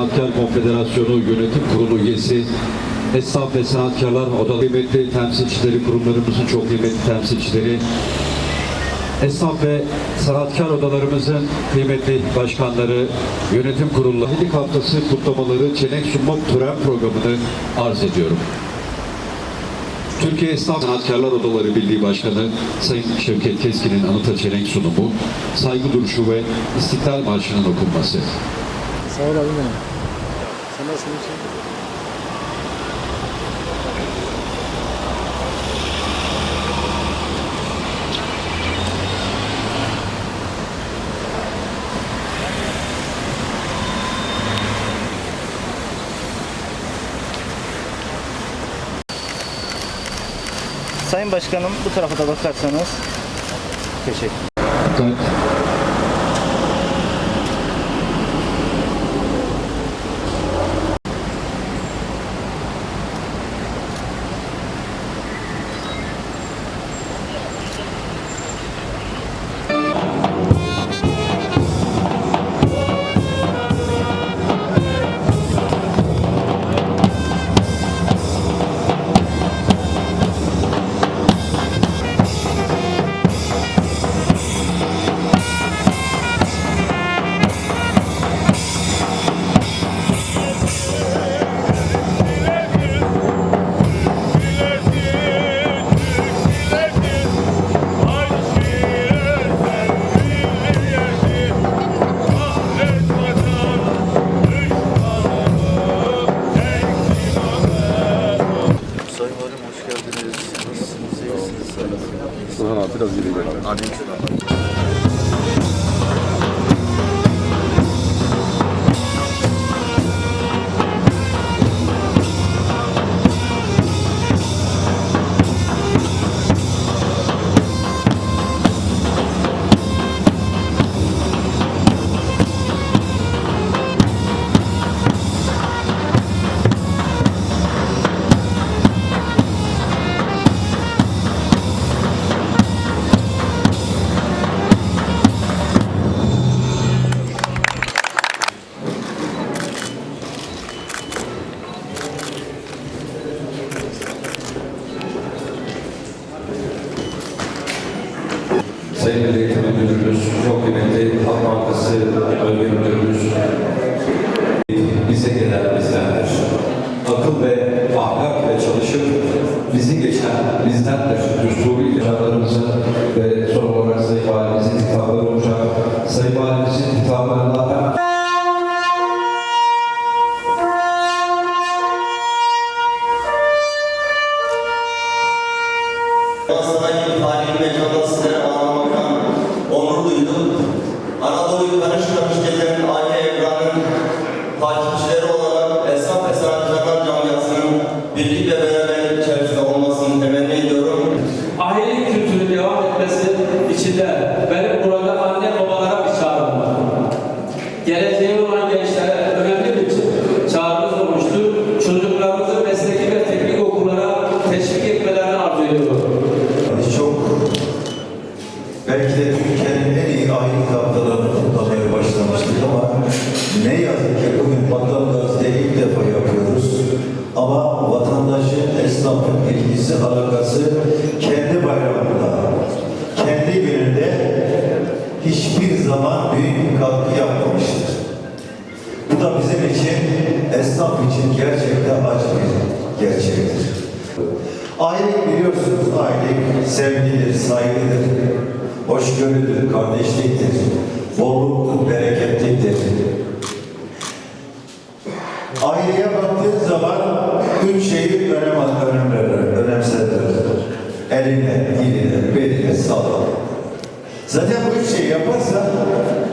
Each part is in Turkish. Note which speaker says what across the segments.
Speaker 1: Sanatkar Konfederasyonu Yönetim Kurulu üyesi, Esnaf ve Sanatkarlar Odaları kıymetli temsilcileri, kurumlarımızın çok kıymetli temsilcileri, Esnaf ve sanatkar odalarımızın kıymetli başkanları, yönetim kurulları, Hilik Haftası kutlamaları çelenk sunma tören programını arz ediyorum. Türkiye Esnaf Sanatkarlar Odaları Birliği Başkanı Sayın Şevket Keskin'in anıta çelenk sunumu, saygı duruşu ve İstiklal Marşı'nın okunması.
Speaker 2: Sağ ol iyisin?
Speaker 3: Sayın Başkanım bu tarafa da bakarsanız teşekkür
Speaker 1: Dikkat.
Speaker 4: İçin
Speaker 5: gerçekten acı bir gerçektir. Aile biliyorsunuz, aile sevgidir, saygıdır, hoşgörüdür, kardeşliktir, bolluktur, bereketliktir. Aileye baktığın zaman üç şeyi önem önemlidir, önemsedilir. Eline, diline, beline, sağlık. Zaten bu üç şeyi yaparsan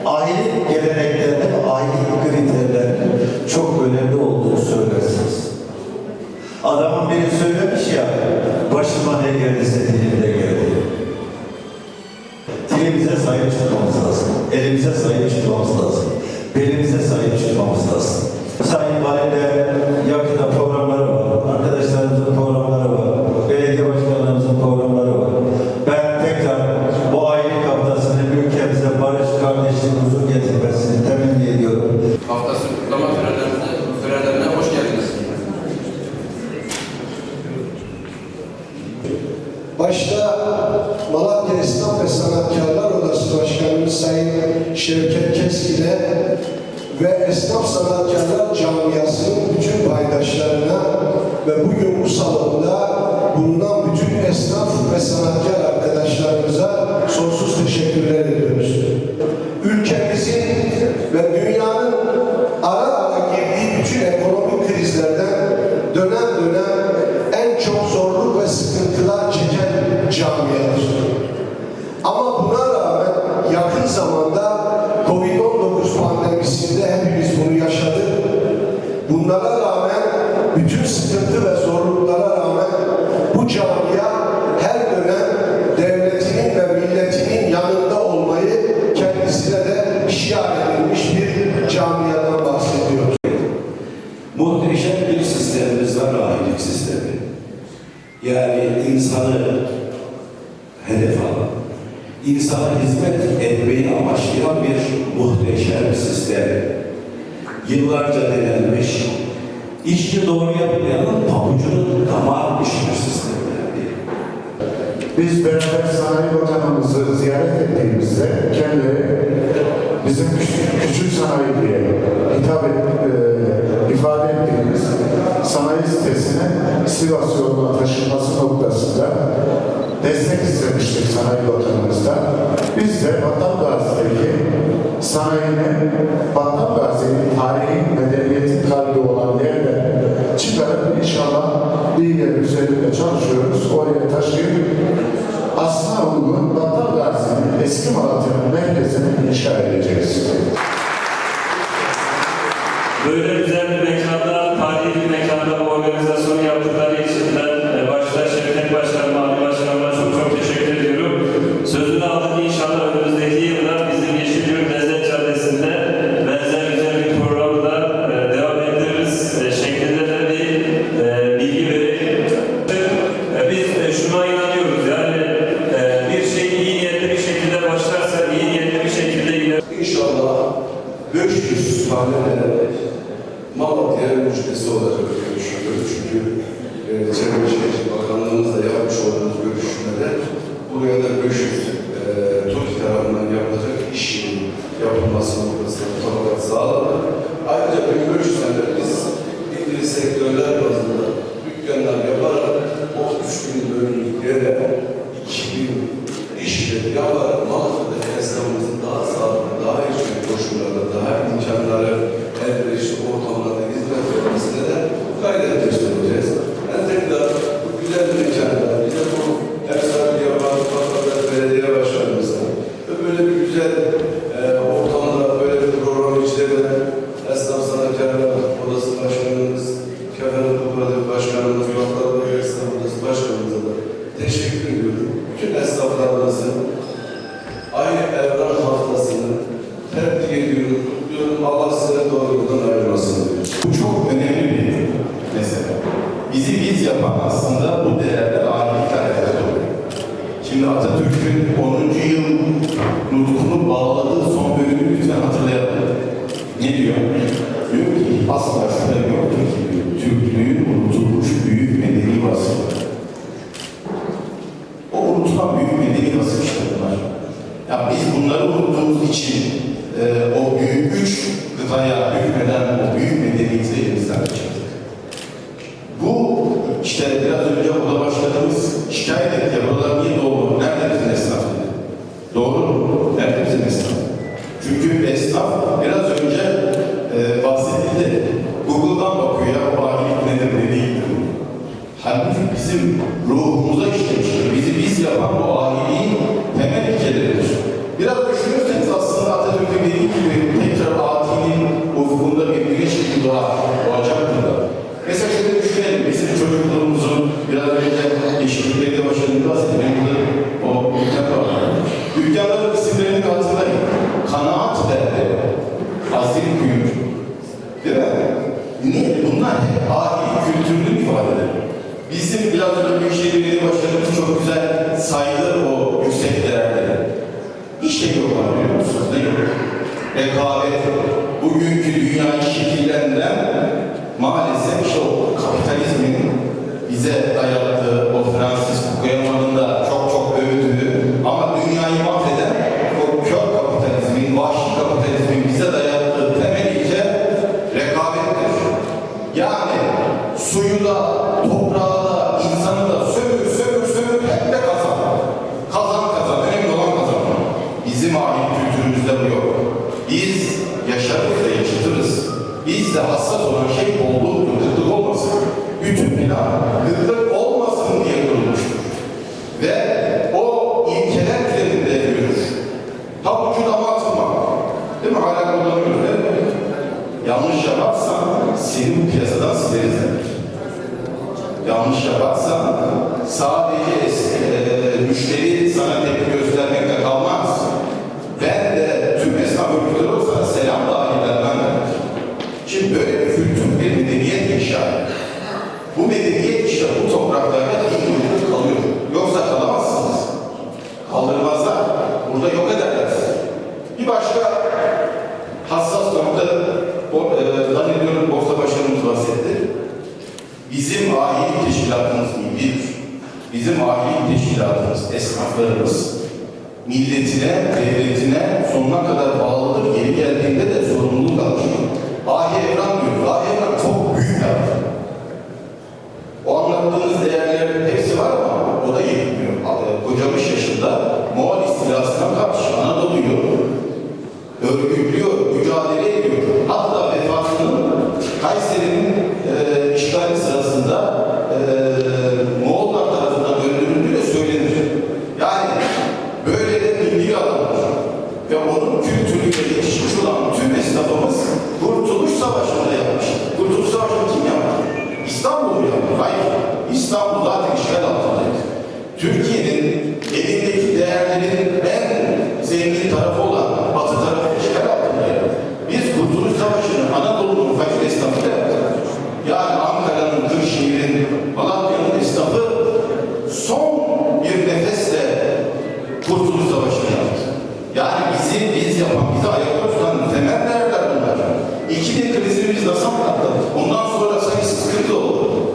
Speaker 5: aile geleneklerinde, Adamın biri söylemiş ya, başıma ne gelirse dilimde geldi. Dilimize sahip çıkmamız lazım. Elimize sahip çıkmamız lazım. Belimize sahip çıkmamız lazım.
Speaker 6: ve bugün bu salonda bulunan bütün esnaf ve sanatkar arkadaşlarımıza sonsuz teşekkürler ediyoruz. Ülkemizin ve dünyanın ara ara girdiği bütün ekonomik krizlerden dönem dönem en çok zorluk ve sıkıntılar çeken camiadır. Ama buna rağmen yakın zamanda Covid-19 pandemisinde hepimiz bunu yaşadık. Bunlara rağmen bütün
Speaker 7: İşçi doğru yapılayanın pabucunun damar işler sistemine
Speaker 8: Biz beraber Sanayi Bakanımızı ziyaret ettiğimizde kendileri bizim küçük, küçük sanayi diye hitap et, e, ifade ettiğimiz sanayi sitesine Sivas yoluna taşınması noktasında destek istemiştik sanayi bakanımızda. Biz de Battal Gazi'deki sanayinin Battal Gazi'nin tarihi
Speaker 9: молодых hesap biraz önce e, bahsedildi. Google'dan bakıyor ya o ahilik nedir dediği gibi. Halbuki bizim ruhumuza işlemiştir. Bizi biz yapan bu ahiliği hali, kültürünü ifade eder. Bizim Bilatörü Büyükşehir Belediye çok güzel saydı o yüksek değerleri. İşte yoklar biliyor musunuz değil mi? Rekabet, bugünkü dünyayı şekillendiren maalesef işte o kapitalizmin bize dayattığı o Fransız Fukuyama'nın iş yaparsan sadece e, e, müşteri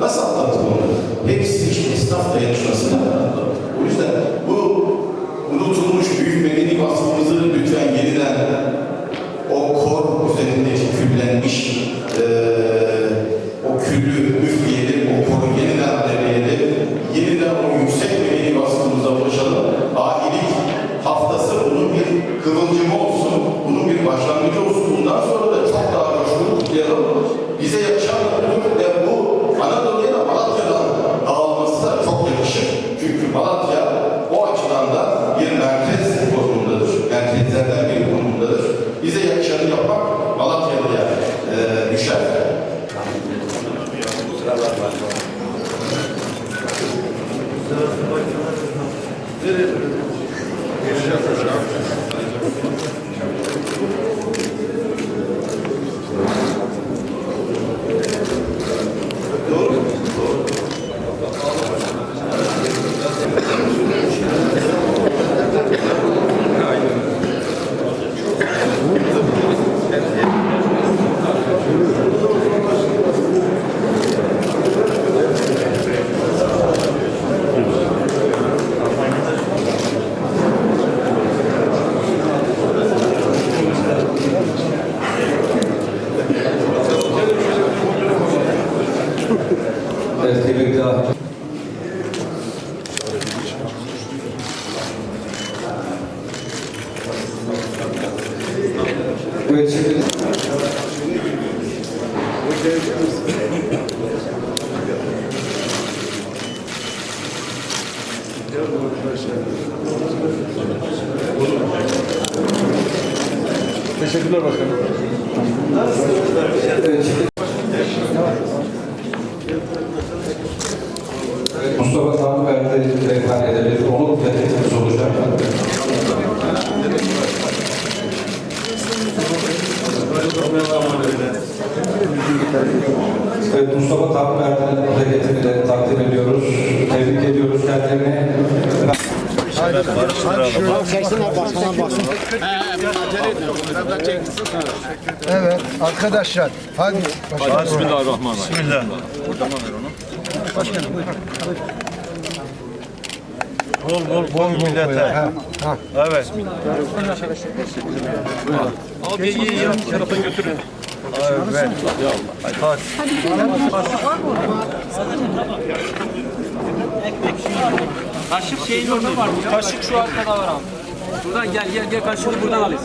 Speaker 9: Nasıl anlattım onu? Hepsi hiç esnaf dayanışmasına O yüzden bu unutulmuş büyük medeni vasfımızı lütfen yeniden o kor üzerindeki küllenmiş ee, o küllü üf veda.
Speaker 1: Evet,
Speaker 2: Teşekkürler başkanım.
Speaker 1: Nasılsınız? Evet arkadaşlar hadi. Başkanım. Bismillahirrahmanirrahim. Bismillah. Buradan ver
Speaker 6: onu. Başkanım buyur.
Speaker 2: Bol bol bol millete. Ha. ha. Evet. Bismillah. Abi iyi yan tarafa götürün. Evet. Hadi. Hadi.
Speaker 4: Kaşık şeyin orada var. mı? Kaşık şu arkada var abi. Buradan gel gel gel kaşığı buradan alayım.